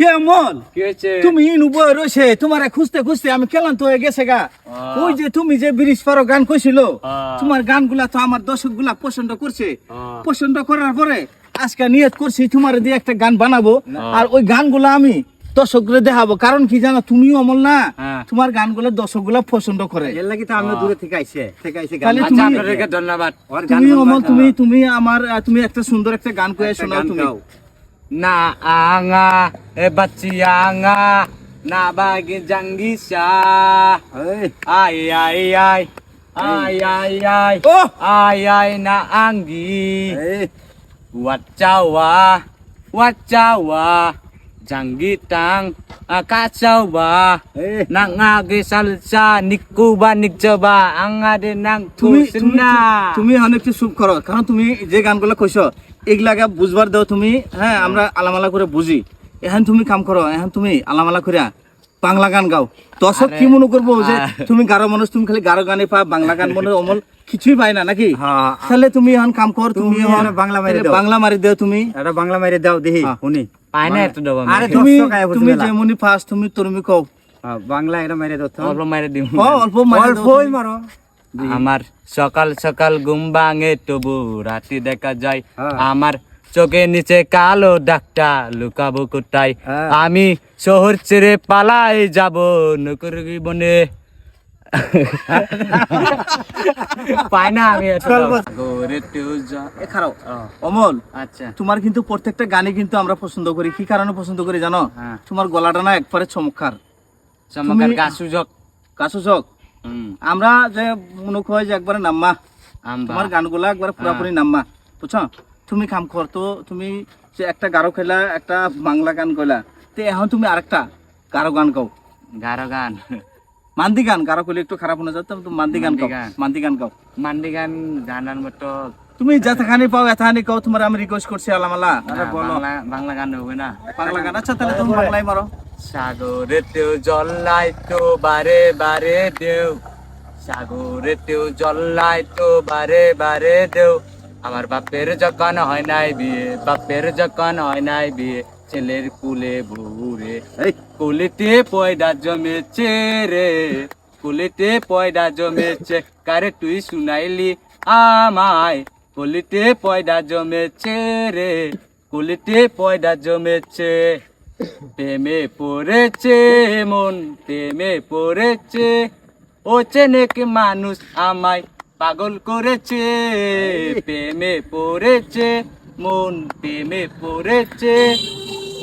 কে মল তুমি ইনু বই রয়েছে তোমারে খুঁজতে খুঁজতে আমি কেলান্ত হয়ে গেছে গা। ওই যে তুমি যে ব্রিজ পারো গান কইছিল। তোমার গানগুলা তো আমার দর্শকগুলা পছন্দ করছে। পছন্দ করার পরে আজকে নিয়ত করছি তোমার দিয়ে একটা গান বানাবো আর ওই গানগুলা আমি দর্শকগুলো দেখাবো। কারণ কি জানো তুমিও অমল না হ্যাঁ। তোমার গানগুলো দর্শকগুলা পছন্দ করে। এর লাগি তো আমরা দূরে থেকে আইছে থেকে আইছে তাহলে আচ্ছা আপনাদেরকে ধন্যবাদ। তুমি অমল তুমি তুমি আমার তুমি একটা সুন্দর একটা গান কয়ে একটা শোনাও তুমি। na naanga e bachianga na bagi jangisha. Ai ai ai ai ai ai. Oh. ai ai na angi. Wachawa wachawa jangitang. এই, nang ngagi salsa nikuba nikcoba angade nang তুমি তুমি অনেক চুপ করো কারণ তুমি যে গানগুলো কইছো এগুলাকে বুঝবার দাও তুমি হ্যাঁ আমরা আলামালা করে বুঝি। এখন তুমি কাম করো এখন তুমি আলামালা করে বাংলা গান গাও। দর্শক কি মনে করব যে তুমি গারো মানুষ তুমি খালি গারো গানে পা বাংলা গান মনে অমল কিছুই পাই না নাকি? হ্যাঁ, তাহলে তুমি এখন কাম কর তুমি বাংলা মারি দাও। বাংলা মারি দাও তুমি। এটা বাংলা মাইরে দাও দেখি হ্যাঁ। শুনি। পায়না একটু দেবো আমি। আরে তুমি দর্শক আয়া বুঝবে তুমি যেমনি ফার্স্ট তুমি তুমি কও। বাংলা এটা মাইরে দাও অল্প মাইরে দিম। অল্প অল্পই মারো। আমার সকাল সকাল ঘুম ভাঙে তবু রাতে দেখা যায়। হ্যাঁ। আমার চোখের নিচে কালো ডাকটা লুকাবো কোথায়? হ্যাঁ। আমি শহর ছেড়ে পালাই যাব নকর বনে পাই না আমি খারাপ। অমল আচ্ছা। তোমার কিন্তু প্রত্যেকটা গানে কিন্তু আমরা পছন্দ করি। কি কারণে পছন্দ করি জানো? হ্যাঁ। তোমার গলাটা না একবারে চমৎকার। চমৎকার তুমি- গা সুযোগ কাছু চক হুম, আমরা যে মনে হয় যে একবারে নাম্মা। তোমার গানগুলা একবারে পুরাপুরি নাম্মা। বুঝছ? তুমি কাম কর তো তুমি যে একটা গারো খেলা একটা বাংলা গান কইলা তো এখন তুমি আরেকটা গারো গান গাও। গারো গান। মান্দি গান গারো কইলে একটু খারাপ হয়ে যেত তুমি মান্দি গান গাও মান্দি গান। মান্দি গাও। মান্ডি গান জানার মতো তুমি যেখানে পাও এথানি কাও তোমার আমি রিকোয়েস্ট করছি আলামালা। আরে বলো। বাংলা গান হবে না। বাংলা গান আচ্ছা তাহলে তুমি বাংলাই মারো সাগরেতেও জল্লাই তো বারে বারে দেও সাগরেতেও জল্লাই তো বারে বারে দেও আমার বাপের যখন হয় নাই বিয়ে বাপের যখন হয় নাই বিয়ে। ছেলের কুলে এই, কুলিতে পয়দা জমেছে রে। কুলিতে পয়দা জমেছে, কারে তুই শুনাইলি আমায়? কুলিতে পয়দা জমেছে রে, কুলিতে পয়দা জমেছে। প্রেমে পড়েছে মন, প্রেমে পড়েছে। ও চেনেক মানুষ আমায় পাগল করেছে। প্রেমে পড়েছে মন, প্রেমে পড়েছে।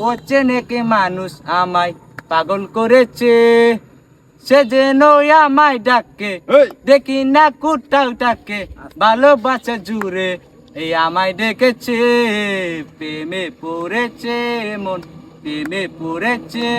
ও নেকে মানুষ আমায় পাগল করেছে? সে যেন আমায় ডাকে দেখি না কুটাও ডাকে ভালোবাসা জুড়ে এই আমায় ডেকেছে। প্রেমে পড়েছে মন প্রেমে পড়েছে।